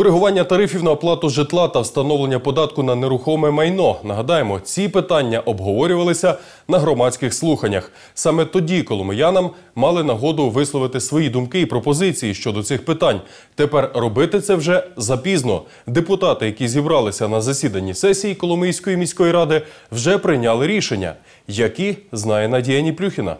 Коригування тарифів на оплату житла та встановлення податку на нерухоме майно. Нагадаємо, ці питання обговорювалися на громадських слуханнях. Саме тоді коломиянам мали нагоду висловити свої думки і пропозиції щодо цих питань. Тепер робити це вже запізно. Депутати, які зібралися на засіданні сесії Коломийської міської ради, вже прийняли рішення, які знає Надія Ніплюхіна.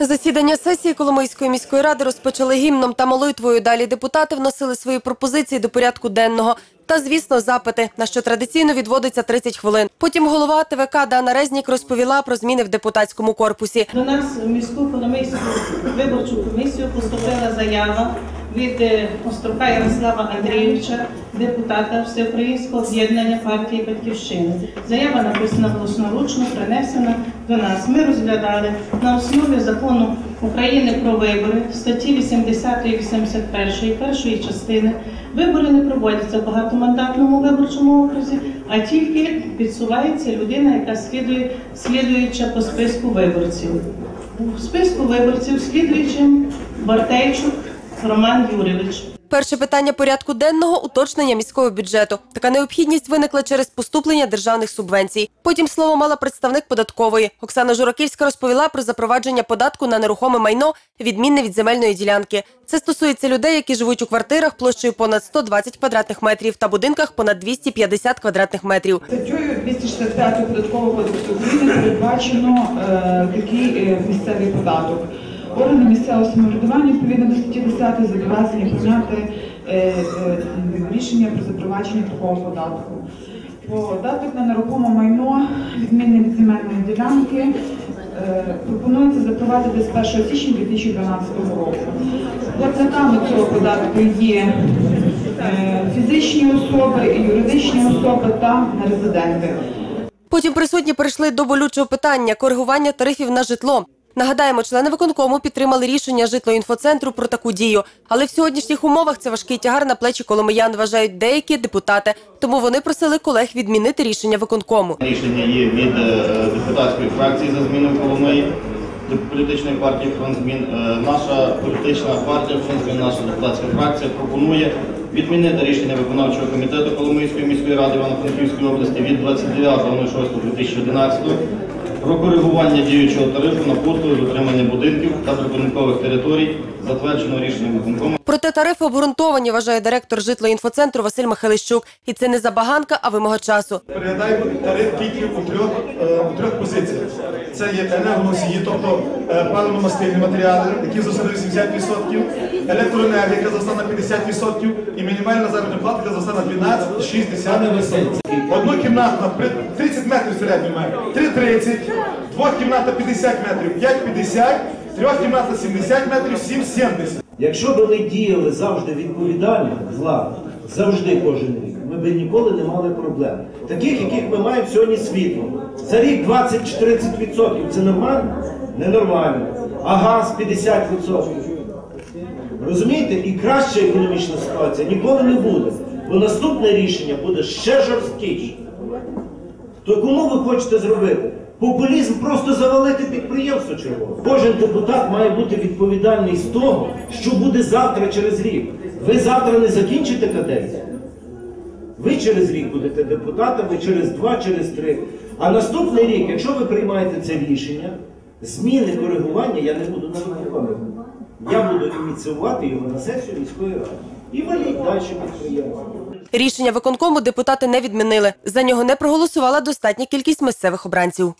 Засідання сесії Коломийської міської ради розпочали гімном та молитвою. Далі депутати вносили свої пропозиції до порядку денного. Та, звісно, запити, на що традиційно відводиться 30 хвилин. Потім голова ТВК Дана Резнік розповіла про зміни в депутатському корпусі. До нас в міську Коломийську виборчу комісію поступила заява від е, Островка Ярослава Андрійовича, депутата Всеукраїнського об'єднання партії Батьківщини. Заява написана власноручно, принесена до нас. Ми розглядали на основі закону України про вибори статті 80 і 81 першої частини. Вибори не проводяться в багатомандатному виборчому окрузі, а тільки підсувається людина, яка слідує слідуюча по списку виборців. У списку виборців слідуючим Бартейчук Роман Юрійович. Перше питання порядку денного уточнення міського бюджету. Така необхідність виникла через поступлення державних субвенцій. Потім слово мала представник податкової. Оксана Жураківська розповіла про запровадження податку на нерухоме майно, відмінне від земельної ділянки. Це стосується людей, які живуть у квартирах площею понад 120 квадратних метрів та будинках понад 250 квадратних метрів. Статтею 265 податкового кодексу України передбачено е, такий е, місцевий податок. Органи місцевого самоврядування відповідно до статті 10 зобов'язані прийняти рішення про запровадження такого податку. Податок на нерухоме майно, відмінне від земельної ділянки, е, пропонується запровадити з 1 січня 2012 року. Платниками цього податку є е, фізичні особи, юридичні особи та резиденти. Потім присутні перейшли до болючого питання коригування тарифів на житло. Нагадаємо, члени виконкому підтримали рішення житлоінфоцентру про таку дію. Але в сьогоднішніх умовах це важкий тягар на плечі коломиян вважають деякі депутати. Тому вони просили колег відмінити рішення виконкому. Рішення є від е, депутатської фракції за зміну Коломиї політичної партії «Фронт змін». Е, Наша політична партія «Фронт змін», наша депутатська фракція пропонує відмінити рішення виконавчого комітету Коломийської міської ради Івано-Франківської області від 29.06.2011 про коригування діючого тарифу на послуги з утримання будинків та прибудинкових територій, затвердженого рішенням виконкому Проте тарифи обґрунтовані, вважає директор житлоінфоцентру Василь Михайлищук. І це не забаганка, а вимога часу. Переглядаємо тариф тільки у трьох, е, у трьох позиціях. Це є енергоносії, тобто е, паливно-мастильні матеріали, які зросли на 80%, електроенергія, яка зросла на 50%, і мінімальна заробітна плата, яка зросла на 12,6%. Однокімнатна при 30 метрів середньо має 3,30, двохкімнатна 50 метрів 5,50, трьохкімнатна 70 метрів 7,70. Якщо б ми діяли завжди відповідально, влада, завжди кожен рік, ми б ніколи не мали проблем. Таких, яких ми маємо сьогодні світло. За рік 20-30% це нормально? Ненормально. А газ 50%. Розумієте? І краща економічна ситуація ніколи не буде. Бо наступне рішення буде ще жорсткіше. То кому ви хочете зробити? Популізм просто завалити підприємство чергове. Кожен депутат має бути відповідальний з того, що буде завтра через рік. Ви завтра не закінчите каденцію. Ви через рік будете депутатами, через два, через три. А наступний рік, якщо ви приймаєте це рішення, зміни коригування я не буду навіть. Я буду ініціювати його на сесію міської ради. І валіть далі підприємство. Рішення виконкому депутати не відмінили. За нього не проголосувала достатня кількість місцевих обранців.